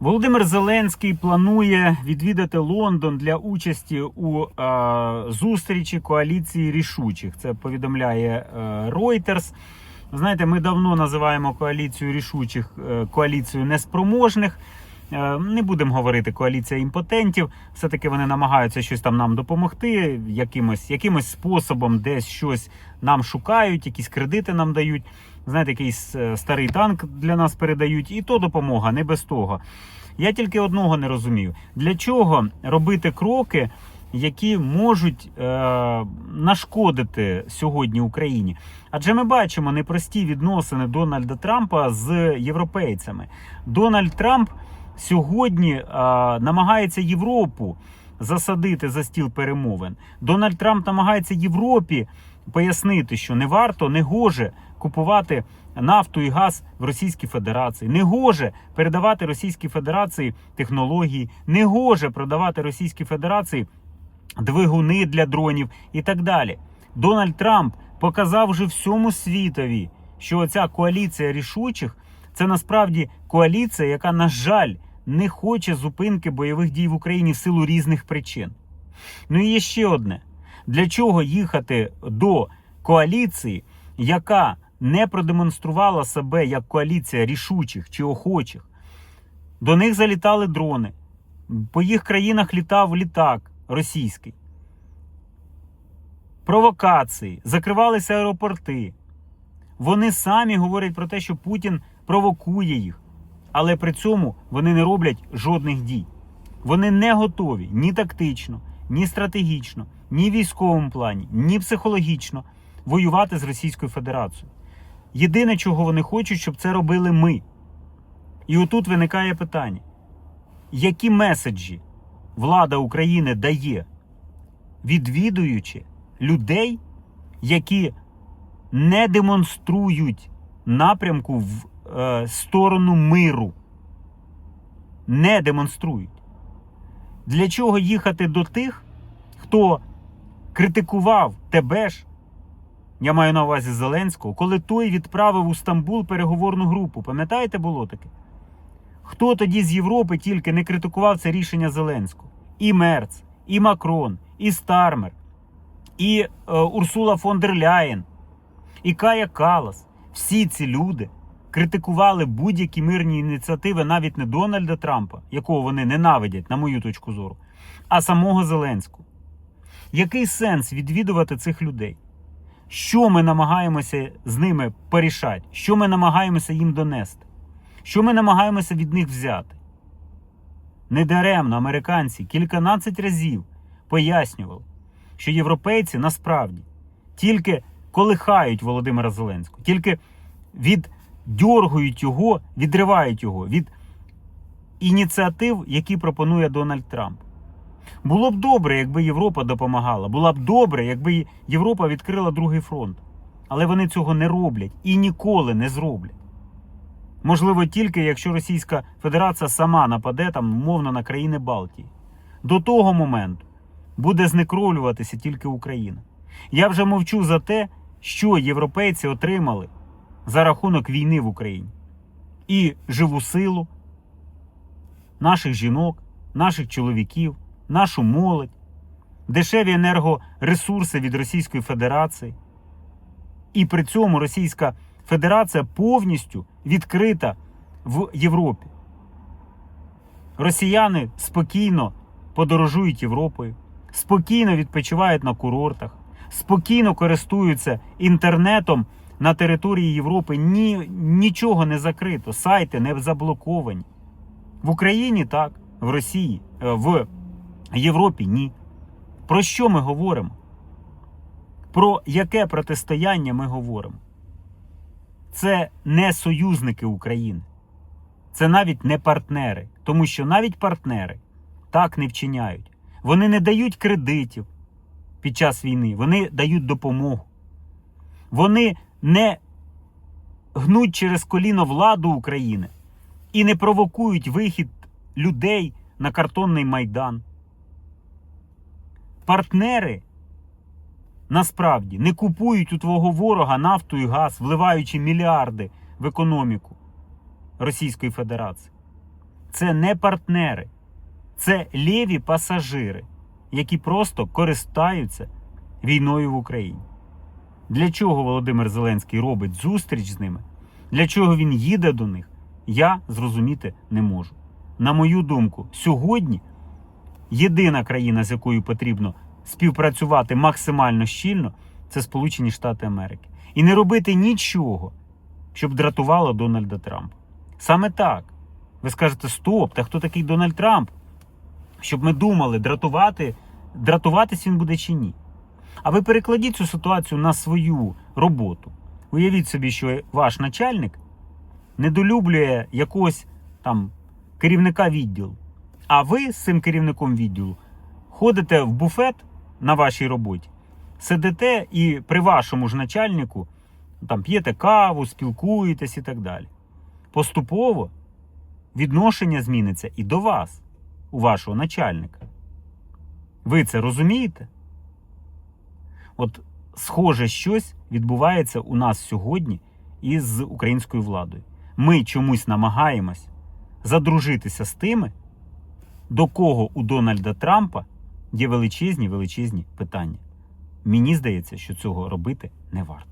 Володимир Зеленський планує відвідати Лондон для участі у е, зустрічі коаліції рішучих. Це повідомляє е, Reuters. Знаєте, ми давно називаємо коаліцію рішучих е, коаліцією неспроможних. Е, Не будемо говорити коаліція імпотентів. Все-таки вони намагаються щось там нам допомогти, якимось, якимось способом десь щось нам шукають, якісь кредити нам дають. Знаєте, якийсь е, старий танк для нас передають, і то допомога, не без того. Я тільки одного не розумію: для чого робити кроки, які можуть е, нашкодити сьогодні Україні? Адже ми бачимо непрості відносини Дональда Трампа з європейцями. Дональд Трамп сьогодні е, намагається Європу засадити за стіл перемовин. Дональд Трамп намагається Європі пояснити, що не варто, не гоже купувати нафту і газ в Російській Федерації, не гоже передавати Російській Федерації технології, не гоже продавати Російській Федерації двигуни для дронів і так далі. Дональд Трамп показав вже всьому світові, що оця коаліція рішучих це насправді коаліція, яка, на жаль, не хоче зупинки бойових дій в Україні в силу різних причин. Ну і є ще одне: для чого їхати до коаліції, яка не продемонструвала себе як коаліція рішучих чи охочих? До них залітали дрони. По їх країнах літав літак російський. Провокації, закривалися аеропорти. Вони самі говорять про те, що Путін провокує їх, але при цьому вони не роблять жодних дій. Вони не готові ні тактично, ні стратегічно, ні в військовому плані, ні психологічно воювати з Російською Федерацією. Єдине, чого вони хочуть, щоб це робили ми. І отут виникає питання: які меседжі влада України дає, відвідуючи людей, які не демонструють напрямку в е, сторону миру? Не демонструють. Для чого їхати до тих, хто критикував тебе ж? Я маю на увазі Зеленського, коли той відправив у Стамбул переговорну групу. Пам'ятаєте, було таке? Хто тоді з Європи тільки не критикував це рішення Зеленського? І Мерц, і Макрон, і Стармер, і е, Урсула фон дер Ляєн, і Кая Калас. Всі ці люди критикували будь-які мирні ініціативи навіть не Дональда Трампа, якого вони ненавидять, на мою точку зору, а самого Зеленського. Який сенс відвідувати цих людей? Що ми намагаємося з ними порішати? Що ми намагаємося їм донести? Що ми намагаємося від них взяти? Недаремно американці кільканадцять разів пояснювали, що європейці насправді тільки колихають Володимира Зеленського, тільки віддьоргують його, відривають його від ініціатив, які пропонує Дональд Трамп. Було б добре, якби Європа допомагала. Було б добре, якби Європа відкрила другий фронт. Але вони цього не роблять і ніколи не зроблять. Можливо, тільки якщо Російська Федерація сама нападе там, умовно, на країни Балтії. До того моменту буде знекровлюватися тільки Україна. Я вже мовчу за те, що європейці отримали за рахунок війни в Україні. І живу силу наших жінок, наших чоловіків, нашу молодь, дешеві енергоресурси від Російської Федерації. І при цьому Російська Федерація повністю відкрита в Європі. Росіяни спокійно подорожують Європою, спокійно відпочивають на курортах, спокійно користуються інтернетом на території Європи. Ні, нічого не закрито, сайти не заблоковані. В Україні так, в Росії, е, в Європі ні. Про що ми говоримо? Про яке протистояння ми говоримо? Це не союзники України, це навіть не партнери, тому що навіть партнери так не вчиняють. Вони не дають кредитів під час війни, вони дають допомогу. Вони не гнуть через коліно владу України і не провокують вихід людей на картонний майдан. Партнери насправді не купують у твого ворога нафту і газ, вливаючи мільярди в економіку Російської Федерації. Це не партнери, це лєві пасажири, які просто користаються війною в Україні. Для чого Володимир Зеленський робить зустріч з ними? Для чого він їде до них? Я зрозуміти не можу. На мою думку, сьогодні єдина країна, з якою потрібно співпрацювати максимально щільно, це Сполучені Штати Америки. І не робити нічого, щоб дратувало Дональда Трампа. Саме так. Ви скажете, стоп, та хто такий Дональд Трамп? Щоб ми думали, дратувати, дратуватись він буде чи ні. А ви перекладіть цю ситуацію на свою роботу. Уявіть собі, що ваш начальник недолюблює якогось там керівника відділу. А ви з цим керівником відділу ходите в буфет на вашій роботі, сидите і при вашому ж начальнику там п'єте каву, спілкуєтесь і так далі. Поступово відношення зміниться і до вас, у вашого начальника. Ви це розумієте? От схоже щось відбувається у нас сьогодні із українською владою. Ми чомусь намагаємось задружитися з тими, до кого у Дональда Трампа є величезні величезні питання. Мені здається, що цього робити не варто.